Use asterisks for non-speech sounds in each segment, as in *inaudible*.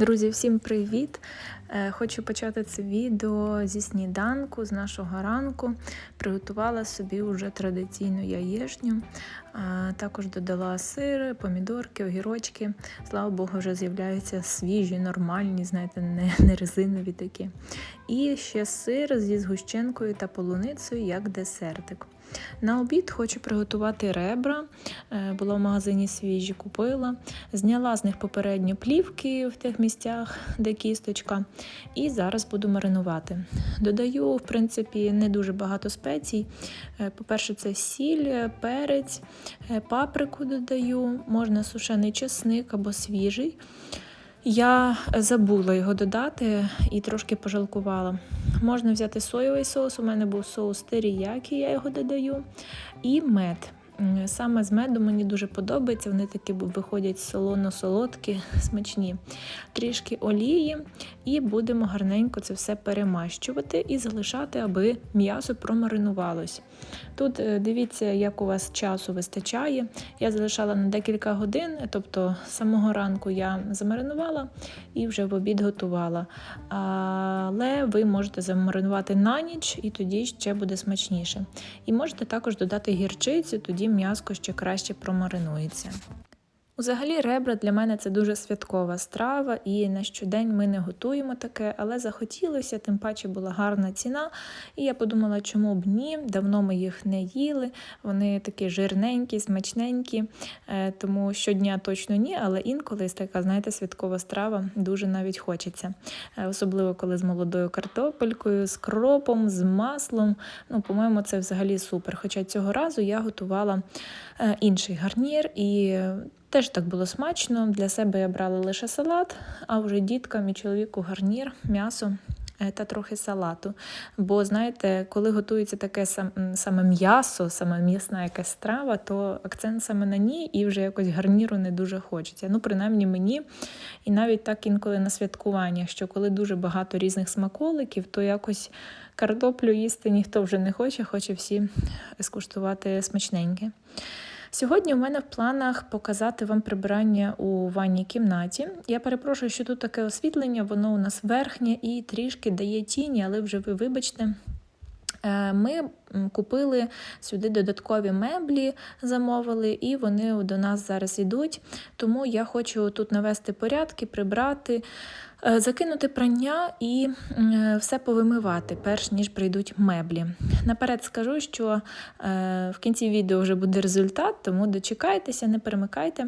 Друзі, всім привіт! Е, Хочу почати це відео зі сніданку, з нашого ранку. Приготувала собі вже традиційну яєшню. Е, Також додала сир, помідорки, огірочки. Слава Богу, вже з'являються свіжі, нормальні, знаєте, не, не резинові такі. І ще сир зі згущенкою та полуницею як десертик. На обід хочу приготувати ребра. Е, Була в магазині свіжі, купила. Зняла з них попередньо плівки в тих місцях, де кісточка. І зараз буду маринувати. Додаю, в принципі, не дуже багато спецій. Е, По-перше, це сіль, перець, е, паприку додаю, можна сушений чесник або свіжий. Я забула його додати і трошки пожалкувала. Можна взяти соєвий соус, у мене був соус теріякі, я його додаю, і мед. Саме з меду мені дуже подобається, вони такі виходять солоно-солодкі, смачні. Трішки олії, і будемо гарненько це все перемащувати і залишати, аби м'ясо промаринувалось. Тут е, дивіться, як у вас часу вистачає. Я залишала на декілька годин, тобто з самого ранку я замаринувала і вже в обід готувала. Але ви можете замаринувати на ніч, і тоді ще буде смачніше. І можете також додати гірчицю, тоді м'яско ще краще промаринується. Взагалі, ребра для мене це дуже святкова страва, і на щодень ми не готуємо таке, але захотілося, тим паче була гарна ціна. І я подумала, чому б ні. Давно ми їх не їли. Вони такі жирненькі, смачненькі, е, тому щодня точно ні, але інколи така, знаєте, святкова страва дуже навіть хочеться. Е, Особливо коли з молодою картопелькою, з кропом, з маслом. Ну, по-моєму, це взагалі супер. Хоча цього разу я готувала е, інший гарнір і. Теж так було смачно. Для себе я брала лише салат, а вже діткам і чоловіку гарнір, м'ясо е, та трохи салату. Бо знаєте, коли готується таке саме м'ясо, саме м'ясна якась страва, то акцент саме на ній і вже якось гарніру не дуже хочеться. Ну, принаймні мені. І навіть так інколи на святкуваннях, що коли дуже багато різних смаколиків, то якось картоплю їсти ніхто вже не хоче, хоче всі скуштувати смачненьке. Сьогодні у мене в планах показати вам прибирання у ванній кімнаті. Я перепрошую, що тут таке освітлення, воно у нас верхнє і трішки дає тіні, але вже ви вибачте. Е, Ми купили сюди додаткові меблі, замовили, і вони до нас зараз йдуть. Тому я хочу тут навести порядки, прибрати, закинути прання і все повимивати, перш ніж прийдуть меблі. Наперед скажу, що е, в кінці відео вже буде результат, тому дочекайтеся, не перемикайте.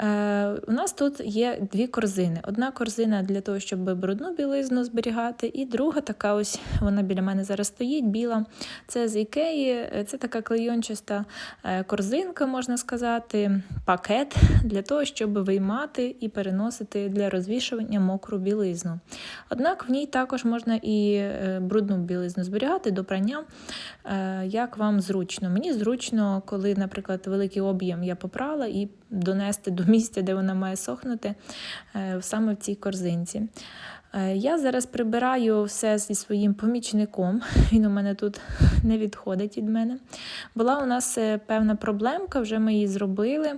Е, У нас тут є дві корзини. Одна корзина для того, щоб брудну білизну зберігати, і друга така ось вона біля мене зараз стоїть, біла. Це з Ікеї, Е, це така клейончаста е, корзинка, можна сказати, пакет для того, щоб виймати і переносити для розвішування мокру білизну. Однак в ній також можна і е, брудну білизну зберігати до прання, е, як вам зручно. Мені зручно, коли, наприклад, великий об'єм я попрала і донести до місця, де вона має сохнути, е, саме в цій корзинці. Я зараз прибираю все зі своїм помічником. Він у мене тут не відходить від мене. Була у нас певна проблемка, вже ми її зробили.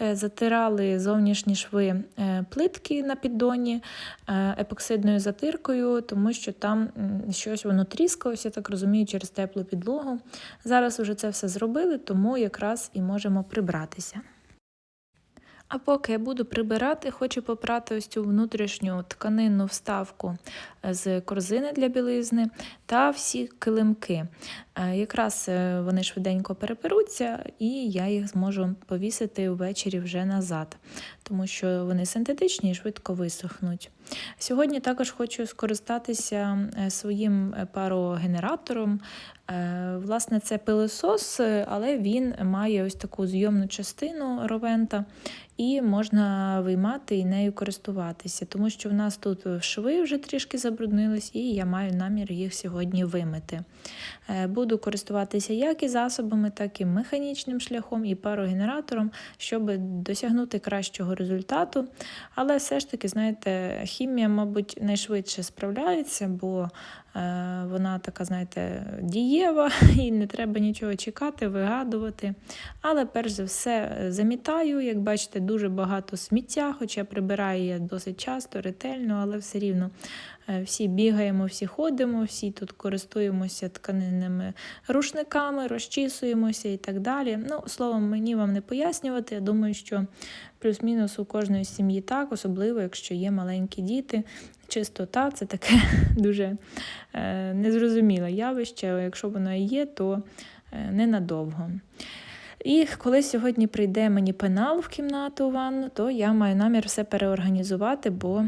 Е, Затирали зовнішні шви е, плитки на піддоні е, епоксидною затиркою, тому що там щось воно тріскалося, так розумію, через теплу підлогу. Зараз вже це все зробили, тому якраз і можемо прибратися. А поки я буду прибирати, хочу попрати ось цю внутрішню тканинну вставку з корзини для білизни та всі килимки. Е, Якраз е, вони швиденько переперуться, і я їх зможу повісити ввечері вже назад, тому що вони синтетичні і швидко висохнуть. Сьогодні також хочу скористатися е, своїм парогенератором. Власне, це пилосос, але він має ось таку зйомну частину ровента, і можна виймати і нею користуватися, тому що в нас тут шви вже трішки забруднились, і я маю намір їх сьогодні вимити. Буду користуватися як і засобами, так і механічним шляхом, і парогенератором, щоб досягнути кращого результату. Але все ж таки, знаєте, хімія, мабуть, найшвидше справляється, бо вона така, знаєте, дієва, *laughs* і не треба нічого чекати, вигадувати. Але перш за все е, замітаю, як бачите, дуже багато сміття, хоча прибираю я досить часто, ретельно, але все рівно е, всі бігаємо, всі ходимо, всі тут користуємося тканинними рушниками, розчісуємося і так далі. Ну, словом, мені вам не пояснювати. Я думаю, що плюс-мінус у кожної сім'ї так, особливо якщо є маленькі діти. Чистота це таке *laughs* дуже е, незрозуміле явище. Якщо воно і є, то е, ненадовго. І коли сьогодні прийде мені пенал в кімнату у ванну, то я маю намір все переорганізувати, бо е,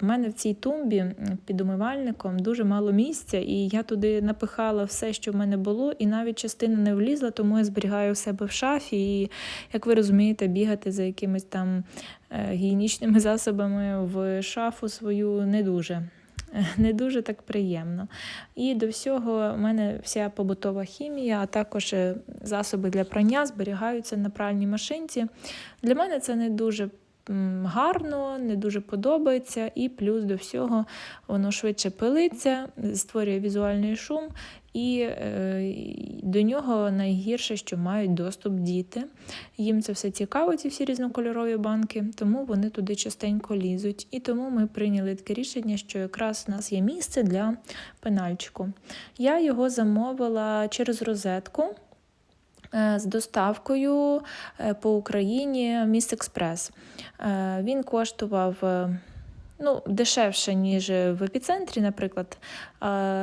в мене в цій тумбі під умивальником дуже мало місця, і я туди напихала все, що в мене було, і навіть частина не влізла, тому я зберігаю в себе в шафі. І, як ви розумієте, бігати за якимись там е, гігієнічними *laughs* засобами в шафу свою не дуже. *laughs* Не дуже так приємно. І до всього в мене вся побутова хімія, а також е, засоби для прання зберігаються на пральній машинці. Для мене це не дуже гарно, не дуже подобається, і плюс до всього воно швидше пилиться, створює візуальний шум, і е, до нього найгірше, що мають доступ діти. Їм це все цікаво, ці всі різнокольорові банки, тому вони туди частенько лізуть. І тому ми прийняли таке рішення, що якраз у нас є місце для пенальчику. Я його замовила через розетку. Е, З доставкою е, по Україні Міс Експрес. Е, Він коштував ну, дешевше, ніж в епіцентрі, наприклад,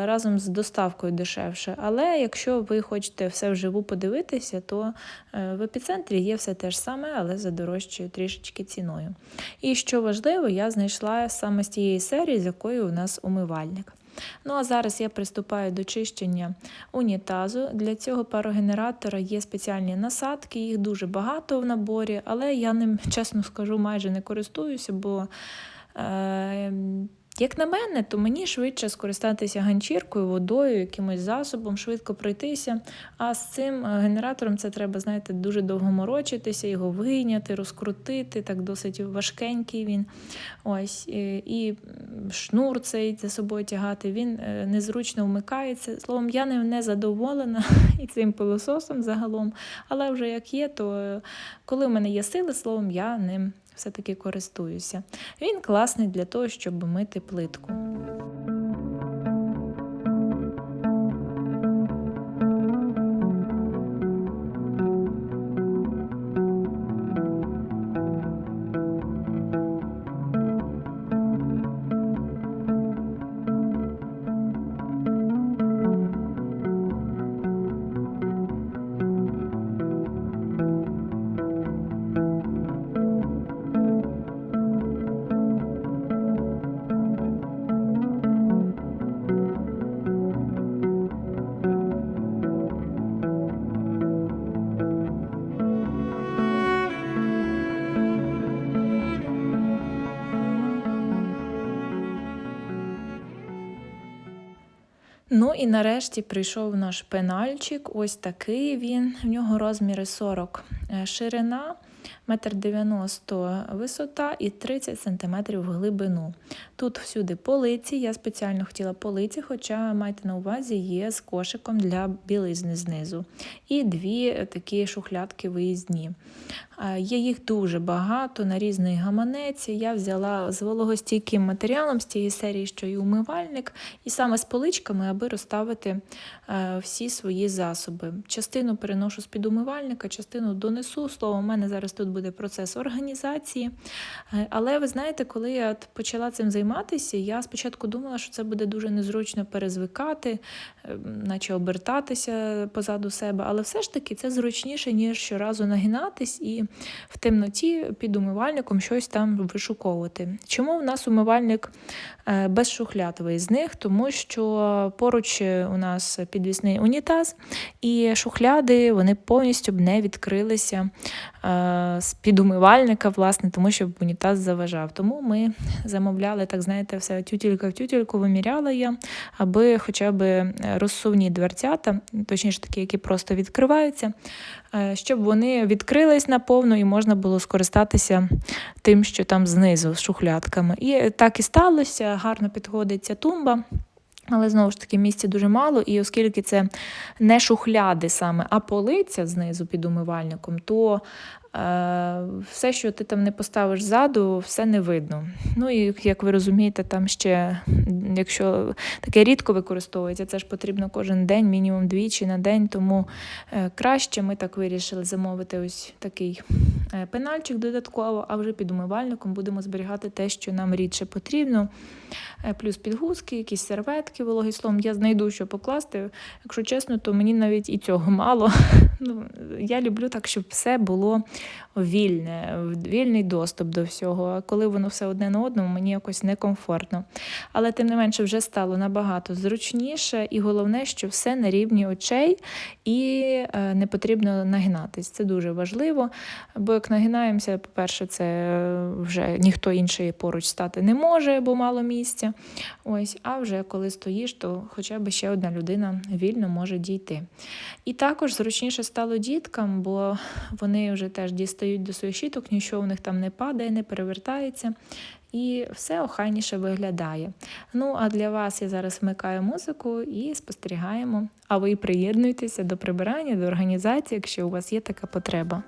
разом з доставкою дешевше. Але якщо ви хочете все вживу подивитися, то в епіцентрі є все те ж саме, але за дорожчою трішечки ціною. І що важливо, я знайшла саме з тієї серії, з якою у нас умивальник. Ну а зараз я приступаю до чищення унітазу. Для цього парогенератора є спеціальні насадки, їх дуже багато в наборі, але я ним, *laughs* чесно скажу, майже не користуюся, бо Е, Як на мене, то мені швидше скористатися ганчіркою, водою, якимось засобом, швидко пройтися. А з цим е, генератором це треба, знаєте, дуже довго морочитися, його вийняти, розкрутити, так досить важкенький він. Ось, і, шнур цей за собою тягати, він е, незручно вмикається. Словом, я не задоволена *laughs* і цим пилососом загалом. Але вже як є, то е, коли в мене є сили, словом, я ним все-таки користуюся. Він класний для того, щоб мити плитку. Нарешті прийшов наш пенальчик. Ось такий він. В нього розміри 40 е, ширина, 1,90 м висота і 30 см глибину. Тут всюди полиці. Я спеціально хотіла полиці, хоча майте на увазі є з кошиком для білизни знизу. І дві такі шухлядки виїзні. Є їх дуже багато на різний гаманець. Я взяла з вологостійким матеріалом з цієї серії, що і умивальник, і саме з поличками, аби розставити е, всі свої засоби. Частину переношу з-під умивальника, частину донесу. Слово, у мене зараз тут буде процес організації. Е, Але ви знаєте, коли я почала цим займатися, я спочатку думала, що це буде дуже незручно перезвикати, е, наче обертатися позаду себе. Але все ж таки це зручніше, ніж щоразу нагинатись і в темноті під умивальником щось там вишуковувати. Чому в нас умивальник е, без шухляд виїзних? Тому що поруч у нас підвісний унітаз, і шухляди вони повністю б не відкрилися е, з під умивальника, власне, тому щоб унітаз заважав. Тому ми замовляли, так знаєте, все тютілька в тютільку виміряла я, аби хоча б розсувні дверцята, точніше такі, які просто відкриваються, щоб вони відкрились наповну і можна було скористатися тим, що там знизу з шухлядками. І так і сталося, гарно підходить ця тумба. Але знову ж таки місця дуже мало, і оскільки це не шухляди саме, а полиця знизу під умивальником, то е, все, що ти там не поставиш ззаду, все не видно. Ну і як ви розумієте, там ще, якщо таке рідко використовується, це ж потрібно кожен день, мінімум двічі на день, тому е, краще ми так вирішили замовити ось такий е, пенальчик додатково, а вже під умивальником будемо зберігати те, що нам рідше потрібно. Е, Плюс підгузки, якісь серветки вологий слом. Я знайду, що покласти. Якщо чесно, то мені навіть і цього мало. *laughs* Ну, Я люблю так, щоб все було вільне, вільний доступ до всього. А коли воно все одне на одному, мені якось некомфортно. Але тим не менше вже стало набагато зручніше, і головне, що все на рівні очей і е, не потрібно нагинатись. Це дуже важливо. Бо як нагинаємося, по-перше, це е, вже ніхто інший поруч стати не може, бо мало місця. Ось, а вже коли стоїш, то хоча б ще одна людина вільно може дійти. І також зручніше стало діткам, бо вони вже теж дістають до своїх щиток, нічого в них там не падає, не перевертається. І все охайніше виглядає. Ну, а для вас я зараз вмикаю музику і спостерігаємо. А ви приєднуйтеся до прибирання, до організації, якщо у вас є така потреба.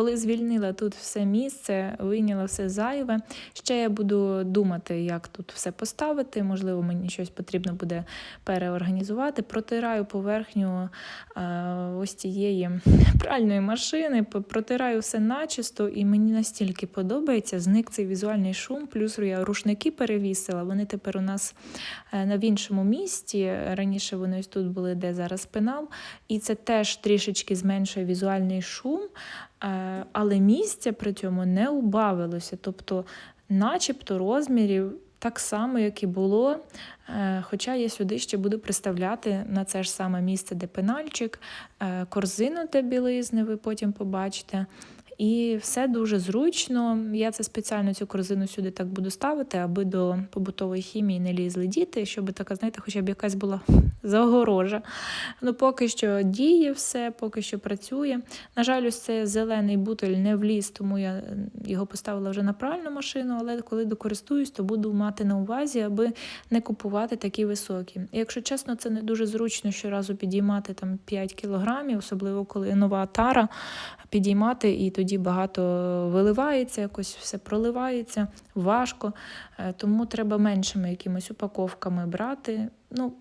Коли звільнила тут все місце, вийняла все зайве. Ще я буду думати, як тут все поставити. Можливо, мені щось потрібно буде переорганізувати. Протираю поверхню е, ось цієї пральної машини, протираю все начисто, і мені настільки подобається. Зник цей візуальний шум. Плюс я рушники перевісила. Вони тепер у нас е, на іншому місці. Раніше вони ось тут були, де зараз пенал. І це теж трішечки зменшує візуальний шум. Е, але місця при цьому не убавилося. Тобто, начебто розмірів так само, як і було. Е, Хоча я сюди ще буду приставляти на це ж саме місце, де пенальчик, е, корзину для білизни, ви потім побачите. І все дуже зручно. Я це спеціально цю корзину сюди так буду ставити, аби до побутової хімії не лізли діти, щоб така, знаєте, хоча б якась була *laughs* загорожа. Ну, поки що діє все, поки що працює. На жаль, ось цей зелений бутель не вліз, тому я е, його поставила вже на пральну машину, але коли докористуюсь, то буду мати на увазі, аби не купувати такі високі. І, якщо чесно, це не дуже зручно щоразу підіймати там 5 кілограмів, особливо коли нова тара, підіймати, і тоді багато виливається, якось все проливається, важко. Е, Тому треба меншими якимись упаковками брати. Ну,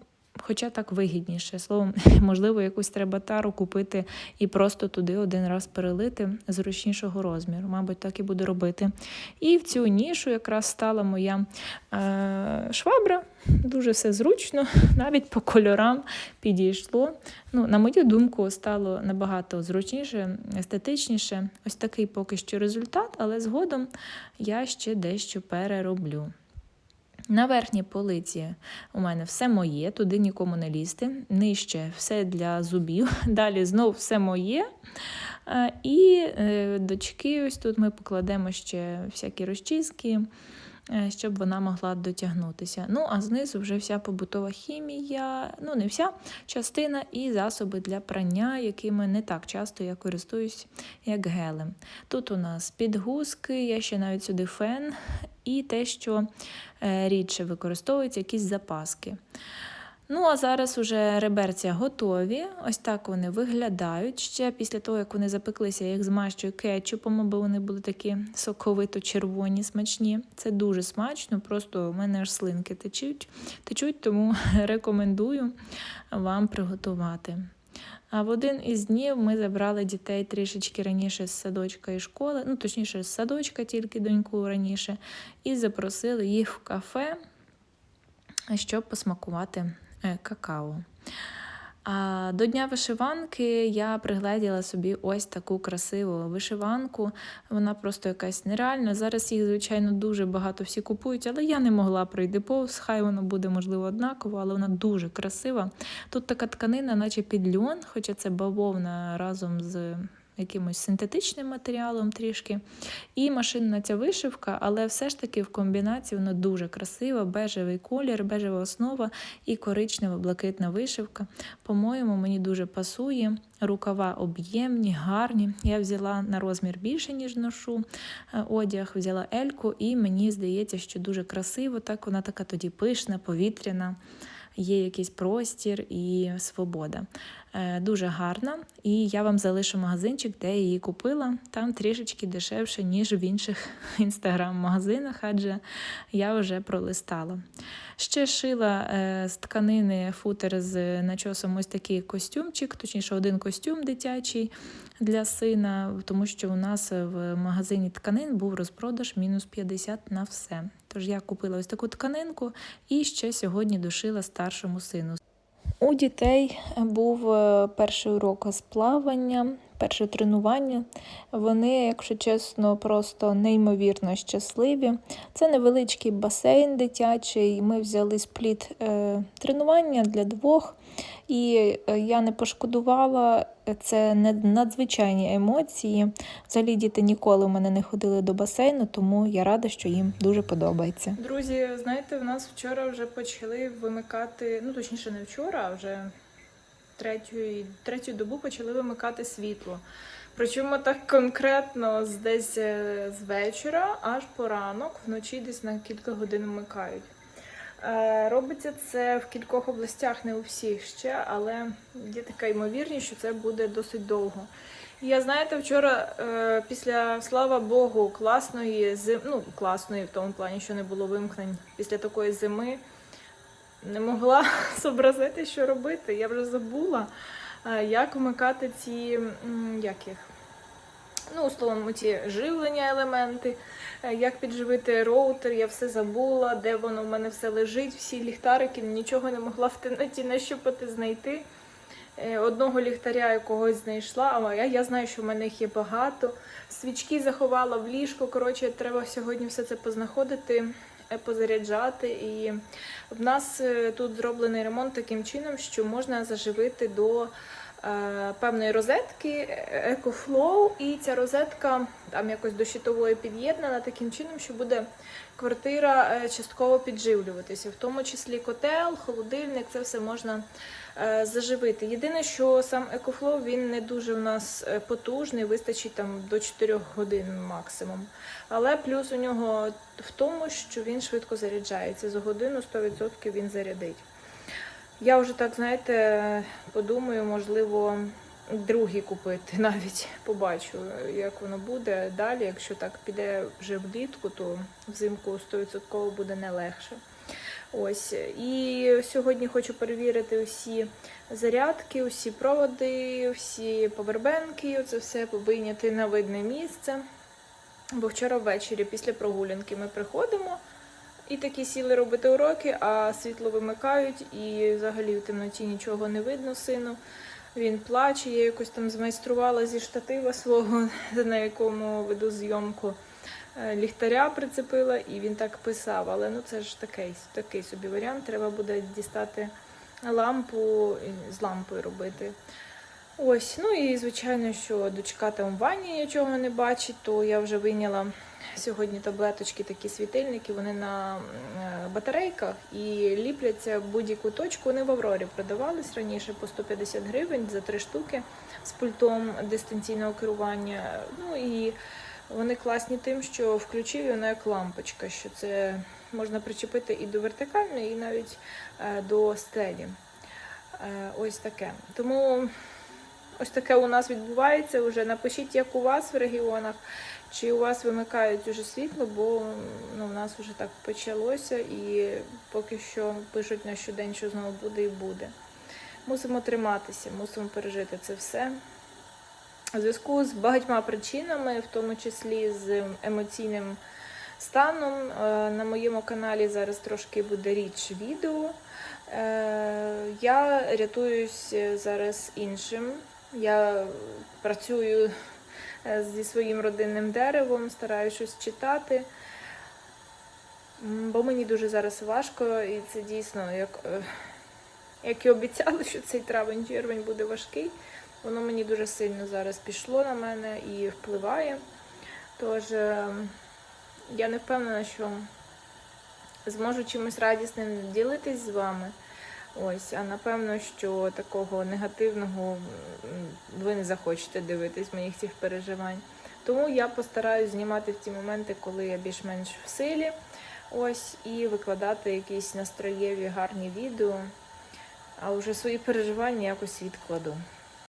Хоча так вигідніше. Словом, *laughs* можливо, якусь треба тару купити і просто туди один раз перелити зручнішого розміру. Мабуть, так і буду робити. І в цю нішу якраз стала моя е, швабра. Дуже все зручно, *laughs* навіть по кольорам підійшло. Ну, на мою думку, стало набагато зручніше, естетичніше. Ось такий поки що результат, але згодом я ще дещо перероблю. На верхній полиці у мене все моє, туди нікому не лізти. Нижче все для зубів. *laughs* Далі знов все моє. Е, І е, дочки, ось тут ми покладемо ще всякі розчіски, е, щоб вона могла дотягнутися. Ну, а знизу вже вся побутова хімія, ну не вся частина і засоби для прання, якими не так часто я користуюсь, як гелем. Тут у нас підгузки, я ще навіть сюди фен і те, що е, рідше використовуються, якісь запаски. Ну, а зараз уже реберця готові. Ось так вони виглядають. Ще після того, як вони запеклися, я їх змащую кетчупом, аби вони були такі соковито-червоні, смачні. Це дуже смачно, просто у мене аж слинки течуть, течуть, тому *laughs* рекомендую вам приготувати. А в один із днів ми забрали дітей трішечки раніше з садочка і школи, ну точніше, з садочка тільки доньку раніше, і запросили їх в кафе, щоб посмакувати какао. А до Дня вишиванки я пригледіла собі ось таку красиву вишиванку. Вона просто якась нереальна. Зараз їх, звичайно, дуже багато всі купують, але я не могла пройти повз. Хай воно буде, можливо, однаково, але вона дуже красива. Тут така тканина, наче під льон, хоча це бавовна разом з якимось синтетичним матеріалом трішки. І машинна ця вишивка, але все ж таки в комбінації вона дуже красива, бежевий колір, бежева основа і коричнева блакитна вишивка. По-моєму, мені дуже пасує. Рукава об'ємні, гарні. Я взяла на розмір більше, ніж ношу е, одяг, взяла ельку, і мені здається, що дуже красиво. Так вона така тоді пишна, повітряна. Є якийсь простір і свобода. Е, Дуже гарна. І я вам залишу магазинчик, де я її купила. Там трішечки дешевше, ніж в інших *laughs* інстаграм-магазинах, адже я вже пролистала. Ще шила е, з тканини футер з начосом ось такий костюмчик, точніше, один костюм дитячий для сина, тому що у нас в магазині тканин був розпродаж мінус 50 на все. Тож я купила ось таку тканинку і ще сьогодні дошила старшому сину. У дітей був е, перший урок з плавання, перше тренування. Вони, якщо чесно, просто неймовірно щасливі. Це невеличкий басейн дитячий. Ми взяли спліт е, тренування для двох, і е, я не пошкодувала. Це надзвичайні емоції. Взагалі діти ніколи в мене не ходили до басейну, тому я рада, що їм дуже подобається. Друзі, знаєте, в нас вчора вже почали вимикати, ну точніше, не вчора, а вже третю, третю добу почали вимикати світло. Причому так конкретно десь е, з вечора аж по ранок, вночі десь на кілька годин вмикають. Е, Робиться це в кількох областях, не у всіх ще, але є така ймовірність, що це буде досить довго. Я знаєте, вчора е, після слава Богу, класної зим... ну класної в тому плані, що не було вимкнень після такої зими, не могла *laughs* зобразити, що робити. Я вже забула, е, як вмикати ці як їх. Ну, словом, ці живлення елементи, е, як підживити роутер, я все забула, де воно в мене все лежить, всі ліхтарики, нічого не могла в темноті нащупати, знайти. Е, Одного ліхтаря якогось знайшла, а я, я знаю, що в мене їх є багато. Свічки заховала в ліжко. Коротше, треба сьогодні все це познаходити е, позаряджати. І в нас тут зроблений ремонт таким чином, що можна заживити до певної розетки EcoFlow, і ця розетка там якось до щитової під'єднана таким чином, що буде квартира е, частково підживлюватися, в тому числі котел, холодильник, це все можна е, заживити. Єдине, що сам EcoFlow він не дуже у нас е, потужний, вистачить там до 4 годин максимум. Але плюс у нього в тому, що він швидко заряджається. За годину 100% він зарядить. Я вже так, знаєте, подумаю, можливо, другий купити *laughs* навіть побачу, як воно буде далі. Якщо так піде вже влітку, то взимку 100% буде не легше. Ось. І сьогодні хочу перевірити усі зарядки, усі проводи, всі повербенки, оце все вийняти на видне місце. Бо вчора ввечері після прогулянки ми приходимо і такі сіли робити уроки, а світло вимикають, і взагалі в темноті нічого не видно сину. Він плаче, я якось там змайструвала зі штатива свого, *laughs* на якому веду зйомку. Е, Ліхтаря прицепила і він так писав. Але ну це ж такий, такий собі варіант. Треба буде дістати лампу з лампою робити. Ось, ну і звичайно, що дочка там в ванні нічого не бачить, то я вже вийняла сьогодні таблеточки, такі світильники, вони на е, батарейках і ліпляться в будь-яку точку. Вони в Аврорі продавались раніше по 150 гривень за три штуки з пультом дистанційного керування. Ну і вони класні тим, що включив і вона як лампочка, що це можна причепити і до вертикальної, і навіть е, до стелі. Е, Ось таке. Тому ось таке у нас відбувається вже. Напишіть, як у вас в регіонах, чи у вас вимикають уже світло, бо ну, у нас вже так почалося і поки що пишуть на щодень, що знову буде і буде. Мусимо триматися, мусимо пережити це все. У зв'язку з багатьма причинами, в тому числі з емоційним станом, е, на моєму каналі зараз трошки буде річ відео. Е, Я рятуюсь зараз іншим. Я працюю е, зі своїм родинним деревом, стараюся щось читати. Бо мені дуже зараз важко, і це дійсно, як, е, як і обіцяли, що цей травень-червень буде важкий. Воно мені дуже сильно зараз пішло на мене і впливає. Тож е, я не впевнена, що зможу чимось радісним ділитись з вами. Ось, а напевно, що такого негативного ви не захочете дивитись моїх цих переживань. Тому я постараюсь знімати в ті моменти, коли я більш-менш в силі. Ось, і викладати якісь настроєві гарні відео. А вже свої переживання якось відкладу.